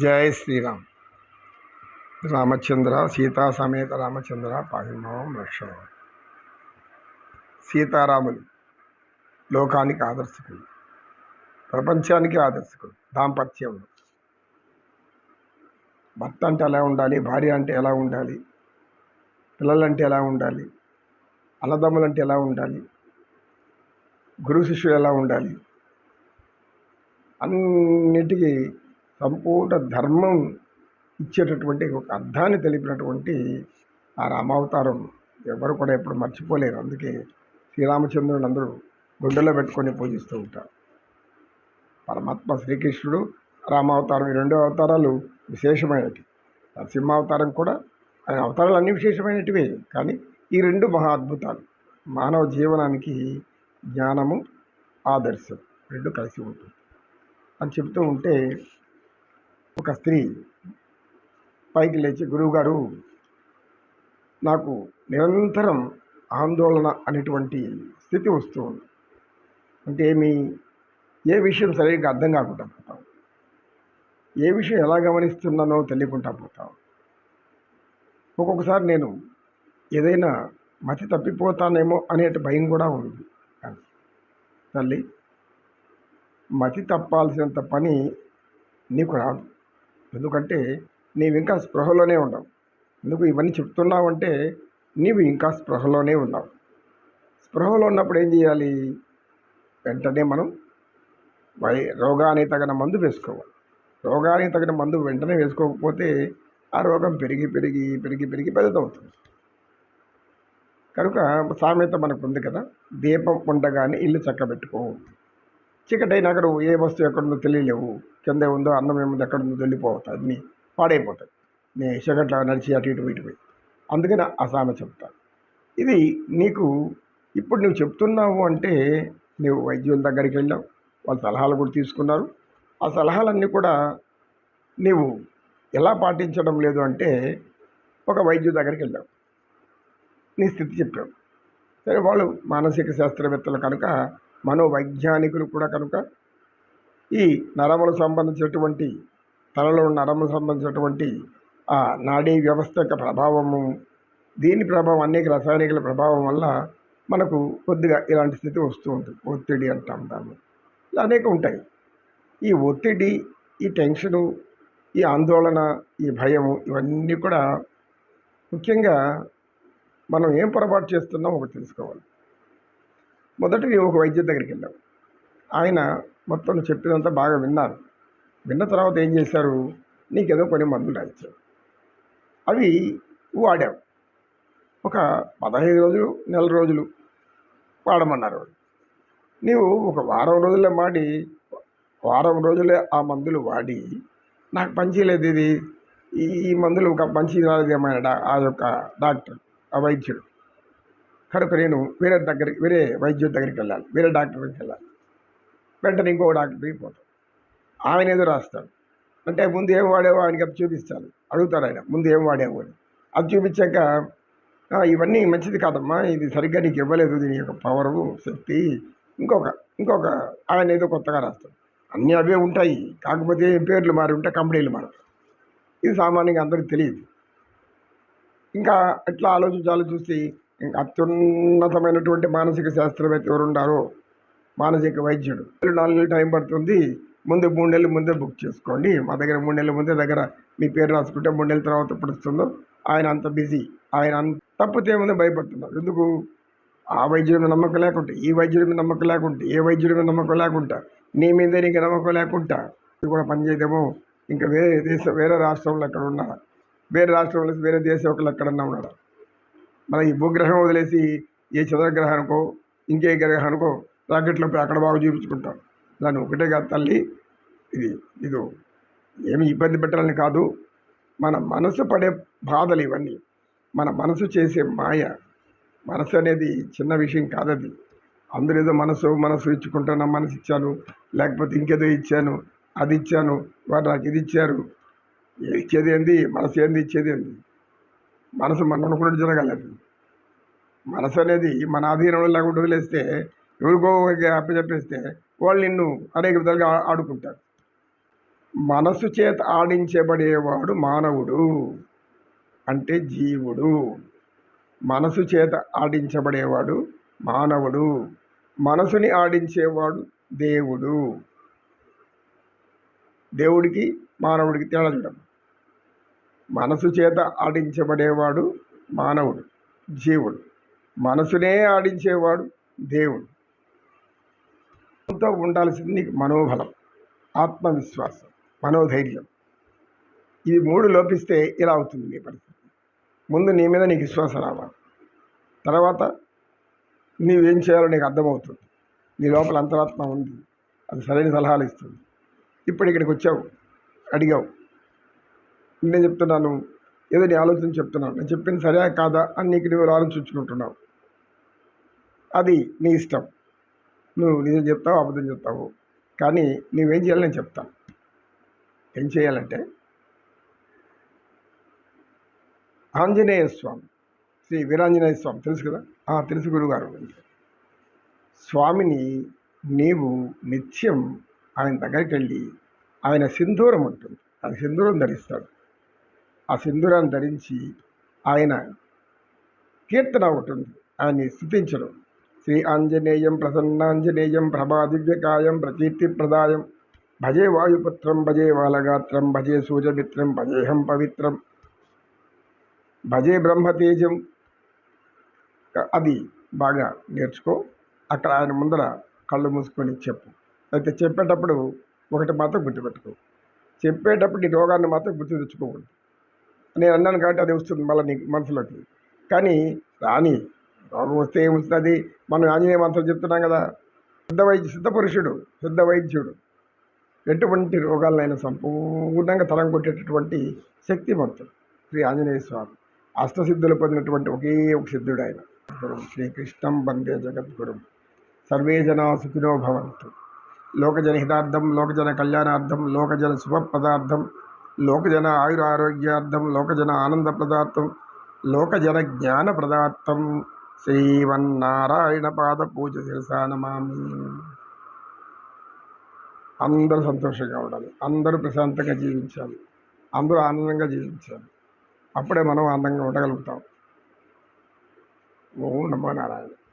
జయ శ్రీరామ్. రామచంద్ర సీతా సమేత రామచంద్ర పాహిమావం రక్షణ సీతారాములు లోకానికి ఆదర్శకులు. ప్రపంచానికి ఆదర్శకులు. దాంపత్యంలో. భర్త అంటే ఎలా ఉండాలి? భార్య అంటే ఎలా ఉండాలి? పిల్లలంటే ఎలా ఉండాలి? అన్నదమ్ములంటే ఎలా ఉండాలి? గురు శిష్యులు ఎలా ఉండాలి? అన్నిటికీ సంపూర్ణ ధర్మం ఇచ్చేటటువంటి ఒక అర్థాన్ని తెలిపినటువంటి ఆ రామావతారం ఎవరు కూడా ఎప్పుడు మర్చిపోలేరు. అందుకే శ్రీరామచంద్రుని అందరూ గుండెలో పెట్టుకొని పూజిస్తూ ఉంటారు. పరమాత్మ శ్రీకృష్ణుడు రామావతారం ఈ రెండు అవతారాలు విశేషమైనవి. నరసింహావతారం కూడా ఆయన అవతారాలు అన్ని విశేషమైనటివే కానీ ఈ రెండు మహా అద్భుతాలు. మానవ జీవనానికి జ్ఞానము ఆదర్శం రెండు కలిసి ఉంటుంది. అని చెప్తూ ఉంటే ఒక స్త్రీ పైకి లేచి గురువుగారు నాకు నిరంతరం ఆందోళన అనేటువంటి స్థితి వస్తూ ఉంది. అంటే ఏమి ఏ విషయం సరిగ్గా అర్థం కాకుండా పోతాం ఏ విషయం ఎలా గమనిస్తున్నానో తెలియకుండా పోతాం ఒక్కొక్కసారి నేను ఏదైనా మతి తప్పిపోతానేమో అనేటి భయం కూడా ఉంది. తల్లి మతి తప్పాల్సినంత పని నీకు రాదు. ఎందుకంటే నీవు ఇంకా స్పృహలోనే ఉండవు. ఎందుకు ఇవన్నీ చెప్తున్నావు అంటే నీవు ఇంకా స్పృహలోనే ఉన్నావు. స్పృహలో ఉన్నప్పుడు ఏం చేయాలి? వెంటనే మనం వై రోగానికి తగిన మందు వేసుకోవాలి. రోగానికి తగిన మందు వెంటనే వేసుకోకపోతే ఆ రోగం పెరిగి పెరిగి పెరిగి పెరిగి పెద్దదవుతుంది కనుక సామెత మనకు ఉంది కదా దీపం ఉండగానే ఇల్లు చక్కబెట్టుకో చీకటైనా అక్కడ ఏ వస్తువు ఎక్కడుందో తెలియలేవు. కింద ఉందో అన్నం ఏముందో ఎక్కడుందో వెళ్ళిపోతాయి అన్నీ పాడైపోతాయి. నీ చీకట్లో నడిచి అటు ఇటు ఇటు పోయి. అందుకని ఆ సామె చెప్తాను ఇది నీకు ఇప్పుడు నువ్వు చెప్తున్నావు అంటే నువ్వు వైద్యుల దగ్గరికి వెళ్ళావు. వాళ్ళ సలహాలు కూడా తీసుకున్నారు. ఆ సలహాలన్నీ కూడా నీవు ఎలా పాటించడం లేదు అంటే ఒక వైద్యుడి దగ్గరికి వెళ్ళావు. నీ స్థితి చెప్పావు. సరే వాళ్ళు మానసిక శాస్త్రవేత్తలు కనుక మనోవైజ్ఞానికులు కూడా కనుక ఈ నరములకు సంబంధించినటువంటి తలలో నరములకు సంబంధించినటువంటి ఆ నాడీ వ్యవస్థ యొక్క ప్రభావము దీని ప్రభావం అనేక రసాయనికల ప్రభావం వల్ల మనకు కొద్దిగా ఇలాంటి స్థితి వస్తూ ఉంటుంది. ఒత్తిడి అంటాం దాన్ని. ఇలా అనేక ఉంటాయి. ఈ ఒత్తిడి ఈ టెన్షను ఈ ఆందోళన ఈ భయము ఇవన్నీ కూడా ముఖ్యంగా మనం ఏం పొరపాటు చేస్తున్నాం ఒకటి తెలుసుకోవాలి. మొదట నేను ఒక వైద్యుడి దగ్గరికి వెళ్ళాం. ఆయన మొత్తం చెప్పినంత చెప్పినంతా బాగా విన్నారు. విన్న తర్వాత ఏం చేశారు? నీకేదో కొన్ని మందులు రాయించారు అవి వాడావు ఒక పదహైదు రోజులు నెల రోజులు వాడమన్నారు నీవు ఒక వారం రోజులే మాడి వారం రోజులే ఆ మందులు వాడి నాకు పనిచేయలేదు ఇది ఈ మందులు ఒక మంచి రాలేదు ఏమైనా ఆ యొక్క డాక్టర్ ఆ వైద్యుడు. కనుక నేను వేరే దగ్గరికి వేరే వైద్యుడి దగ్గరికి వెళ్ళాలి వేరే డాక్టర్ దగ్గరికి వెళ్ళాలి. వెంటనే ఇంకో డాక్టర్ దగ్గరికి పోతాను ఆయన ఏదో రాస్తాడు. అంటే ముందు ఏం వాడేవో ఆయనకి అది చూపిస్తాను. అడుగుతాడు ఆయన ముందు ఏం వాడేవో అని. అది చూపించాక ఇవన్నీ మంచిది కాదమ్మా ఇది సరిగ్గా నీకు ఇవ్వలేదు దీని యొక్క పవరు శక్తి. ఇంకొక ఇంకొక ఆయన ఏదో కొత్తగా రాస్తాడు. అన్నీ అవే ఉంటాయి కాకపోతే పేర్లు మారి ఉంటాయి కంపెనీలు మారుతాయి. ఇది సామాన్యంగా అందరికీ తెలియదు. ఇంకా ఎట్లా ఆలోచించి ఆలోచిస్తే అత్యున్నతమైనటువంటి మానసిక శాస్త్రవేత్త ఎవరు ఉన్నారో మానసిక వైద్యుడు. నాలుగు నెలలు టైం పడుతుంది. ముందు మూడు నెలలు ముందే బుక్ చేసుకోండి. మా దగ్గర మూడు నెలల ముందే దగ్గర మీ పేరు రాసుకుంటే మూడు నెలల తర్వాత ఎప్పుడు వస్తుందో ఆయన అంత బిజీ. ఆయన అంత తప్పితే ఏముందో? భయపడుతున్నారు. ఎందుకు? ఆ వైద్యుడి మీద నమ్మకం లేకుంటే ఈ వైద్యుడి మీద నమ్మకం లేకుంటే ఏ వైద్యుడి మీద నమ్మకం లేకుంటా నీ మీదే నీకు నమ్మకం లేకుంటా ఇది కూడా పనిచేయదేమో ఇంకా వేరే దేశం వేరే రాష్ట్రంలో ఎక్కడ ఉన్నారా వేరే రాష్ట్రంలో వేరే దేశం ఒకళ్ళు ఎక్కడన్నా ఉన్నారా మన ఈ భూగ్రహం వదిలేసి ఏ చంద్రగ్రహానికో ఇంకే గ్రహానికో రాకెట్లో పోయి అక్కడ బాగా చూపించుకుంటాం. దాన్ని ఒకటే కాదు తల్లి ఇది ఇది ఏమి ఇబ్బంది పెట్టాలని కాదు. మన మనసు పడే బాధలు ఇవన్నీ మన మనసు చేసే మాయ మనసు అనేది చిన్న విషయం కాదది. అందరూ ఏదో మనసు మనసు ఇచ్చుకుంటాను మనసు ఇచ్చాను లేకపోతే ఇంకేదో ఇచ్చాను అది ఇచ్చాను వారు నాకు ఇది ఇచ్చారు ఇచ్చేది ఏంది మనసు ఏంది ఇచ్చేది ఏంది? మనసు మనం అనుకున్నట్టు జరగాలి మనసు అనేది మన ఆధీనంలో లేకుండా వదిలేస్తే ఎవరికో అప్పచెప్పేస్తే వాళ్ళు నిన్ను అనేక విధాలుగా ఆడుకుంటారు. మనసు చేత ఆడించబడేవాడు మానవుడు అంటే జీవుడు. మనసు చేత ఆడించబడేవాడు మానవుడు. మనసుని ఆడించేవాడు దేవుడు. దేవుడికి మానవుడికి తేడా చూడడం మనసు చేత ఆడించబడేవాడు మానవుడు జీవుడు. మనసునే ఆడించేవాడు దేవుడు. ఎంతో ఉండాల్సింది నీకు మనోబలం ఆత్మవిశ్వాసం మనోధైర్యం. ఇవి మూడు లోపిస్తే ఇలా అవుతుంది నీ పరిస్థితి. ముందు నీ మీద నీకు విశ్వాసం రావాలి. తర్వాత నీవేం చేయాలో నీకు అర్థమవుతుంది. నీ లోపల అంతరాత్మ ఉంది. అది సరైన సలహాలు ఇస్తుంది. ఇప్పుడు ఇక్కడికి వచ్చావు అడిగావు నేను చెప్తున్నాను ఏదో నీ ఆలోచన చెప్తున్నాను నేను చెప్పింది సరే కాదా అని నీకు నువ్వు ఆలోచించుకుంటున్నావు. అది నీ ఇష్టం. నువ్వు నిజం చెప్తావు అబద్ధం చెప్తావు కానీ నువ్వేం చేయాలి నేను చెప్తాను ఏం చేయాలంటే ఆంజనేయ స్వామి శ్రీ వీరాంజనేయ స్వామి తెలుసు కదా? ఆ, తెలుసు గురుగారు. స్వామిని నీవు నిత్యం ఆయన దగ్గరికి వెళ్ళి ఆయన సింధూరం ఉంటుంది. ఆయన సింధూరం ధరిస్తాడు. ఆ సింధూరాన్ని ధరించి ఆయన కీర్తన ఒకటి ఉంది ఆయన్ని స్థుతించడం. శ్రీ ఆంజనేయం ప్రసన్నాంజనేయం ప్రభాదివ్యకాయం ప్రకీర్తి ప్రదాయం భజే వాయుపుత్రం భజే బాలగాత్రం భజే సూర్యమిత్రం భజేహం పవిత్రం. భజే బ్రహ్మతేజం. అది బాగా నేర్చుకో. అక్కడ ఆయన ముందర కళ్ళు మూసుకొని చెప్పు. అయితే చెప్పేటప్పుడు ఒకటి మాత్రం గుర్తుపెట్టుకో. చెప్పేటప్పుడు ఈ రోగాన్ని మాత్రం గుర్తు తెచ్చుకోకూడదు. నేను అన్నాను కాబట్టి అది వస్తుంది మళ్ళీ నీకు మనసులోకి. కానీ రాని రోగం వస్తే ఏమొస్తుంది? మనం ఆంజనేయ మంత్రం చెప్తున్నాం కదా. సిద్ధ వైద్య సిద్ధ పురుషుడు సిద్ధ వైద్యుడు. ఎటువంటి రోగాలనైనా సంపూర్ణంగా తరం కొట్టేటటువంటి శక్తివంతుడు శ్రీ ఆంజనేయ స్వామి. అష్టసిద్ధులు పొందినటువంటి ఒకే ఒక సిద్ధుడు ఆయన శ్రీకృష్ణం వందే జగద్గురు. సర్వే జనా సుఖినో భవంతు. లోకజన హితార్థం లోకజన కళ్యాణార్థం లోకజన శుభప్రదార్థం లోకజన ఆయుర ఆరోగ్యార్థం లోకజన ఆనంద ప్రదార్థం లోకజన జ్ఞాన ప్రదార్థం శ్రీవన్నారాయణ పాద పూజ శిరసా నమామి? అందరూ సంతోషంగా ఉండాలి. అందరూ ప్రశాంతంగా జీవించాలి. అందరూ ఆనందంగా జీవించాలి. అప్పుడే మనం ఆనందంగా ఉండగలుగుతాం. ఓం నమో నారాయణ.